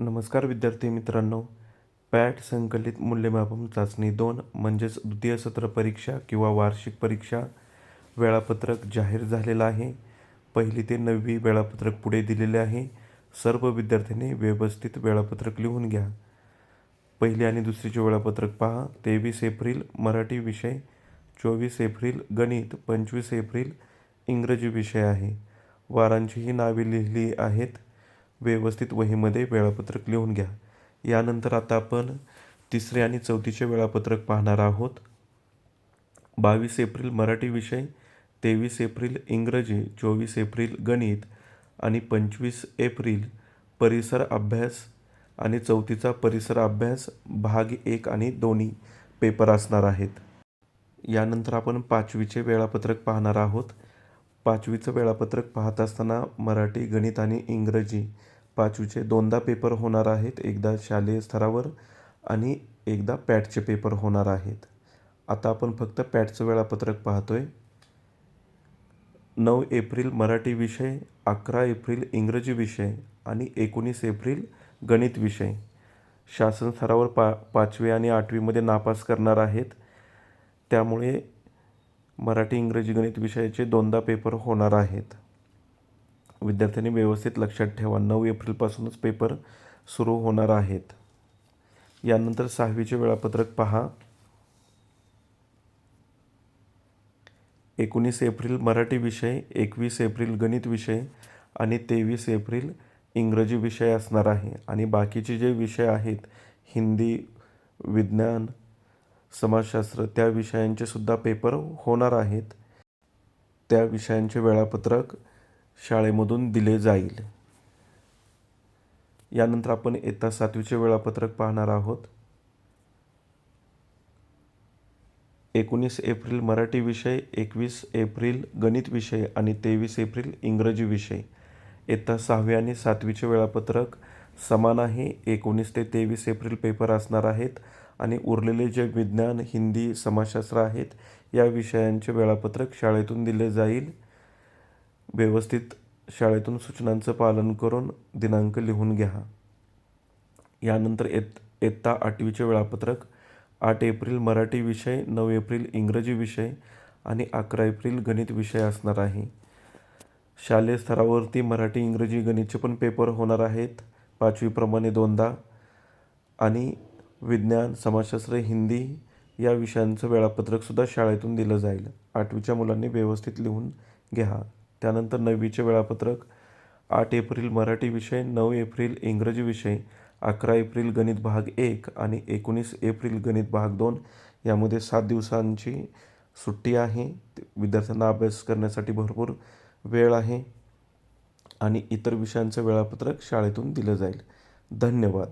नमस्कार विद्यार्थी मित्रांनो. पॅट संकलित मूल्यमापन चाचणी दोन म्हणजेच द्वितीय सत्र परीक्षा किंवा वार्षिक परीक्षा वेळापत्रक जाहीर झालेलं आहे. पहिली ते नववी वेळापत्रक पुढे दिलेले आहे. सर्व विद्यार्थ्यांनी व्यवस्थित वेळापत्रक लिहून घ्या. पहिली आणि दुसरीचे वेळापत्रक पहा. तेवीस एप्रिल मराठी विषय चोवीस एप्रिल गणित पंचवीस एप्रिल इंग्रजी विषय आहे. वारांचीही नावे लिहिली आहेत. व्यवस्थित वहीमध्ये वेळापत्रक लिहून घ्या. यानंतर आता आपण तिसरे आणि चौथीचे वेळापत्रक पाहणार आहोत. बावीस एप्रिल मराठी विषय तेवीस एप्रिल इंग्रजी चोवीस एप्रिल गणित आणि पंचवीस एप्रिल परिसर अभ्यास आणि चौथीचा परिसर अभ्यास भाग एक आणि दोन्ही पेपर असणार आहेत. यानंतर आपण पाचवीचे वेळापत्रक पाहणार आहोत. पाचवीचं वेळापत्रक पाहत असताना मराठी गणित आणि इंग्रजी पाचवीचे दोनदा पेपर होणार आहेत एकदा शालेय स्तरावर आणि एकदा पॅटचे पेपर होणार आहेत. आता आपण फक्त पॅटचं वेळापत्रक पाहतोय. नऊ एप्रिल मराठी विषय अकरा एप्रिल इंग्रजी विषय आणि एकोणीस एप्रिल गणित विषय. शासन स्तरावर पा पाचवी आणि आठवीमध्ये नापास करणार आहेत. त्यामुळे मराठी इंग्रजी गणित विषयाचे दोनदा पेपर होणार आहेत. विद्यार्थ्यांनी व्यवस्थित लक्षात ठेवा नऊ एप्रिलपासूनच पेपर सुरू होणार आहेत. यानंतर सहावीचे वेळापत्रक पहा. एकोणीस एप्रिल मराठी विषय एकवीस एप्रिल गणित विषय आणि तेवीस एप्रिल इंग्रजी विषय असणार आहे. आणि बाकीचे जे विषय आहेत हिंदी विज्ञान समाजशास्त्र त्या विषयांचे सुद्धा पेपर होणार आहेत. त्या विषयांचे वेळापत्रक शाळेमधून दिले जाईल. यानंतर आपण इयत्ता सातवीचे वेळापत्रक पाहणार आहोत. एकोणीस एप्रिल मराठी विषय एकवीस एप्रिल गणित विषय आणि तेवीस एप्रिल इंग्रजी विषय. इयत्ता सहावी आणि सातवीचे वेळापत्रक समान आहे. एकोणीस ते तेवीस एप्रिल पेपर असणार आहेत. आणि उरलेले जे विज्ञान हिंदी समाजशास्त्र आहेत या विषयांचे वेळापत्रक शाळेतून दिले जाईल. व्यवस्थित शाळेतून सूचनांचं पालन करून दिनांक लिहून घ्या. यानंतर येत इयत्ता आठवीचे वेळापत्रक. आठ एप्रिल मराठी विषय नऊ एप्रिल इंग्रजी विषय आणि अकरा एप्रिल गणित विषय असणार आहे. शालेय स्तरावरती मराठी इंग्रजी गणितचे पण पेपर होणार आहेत. पाचवीप्रमाणे दोनदा आणि विज्ञान समाजशास्त्र हिंदी या विषयांचं वेळापत्रकसुद्धा शाळेतून दिलं जाईल. आठवीच्या मुलांनी व्यवस्थित लिहून घ्या. त्यानंतर नववीचे वेळापत्रक आठ एप्रिल मराठी विषय नऊ एप्रिल इंग्रजी विषय अकरा एप्रिल गणित भाग एक आणि एकोणीस एप्रिल गणित भाग दोन यामध्ये सात दिवसांची सुट्टी आहे. विद्यार्थ्यांना अभ्यास करण्यासाठी भरपूर वेळ आहे आणि इतर विषयांचं वेळापत्रक शाळेतून दिलं जाईल. धन्यवाद.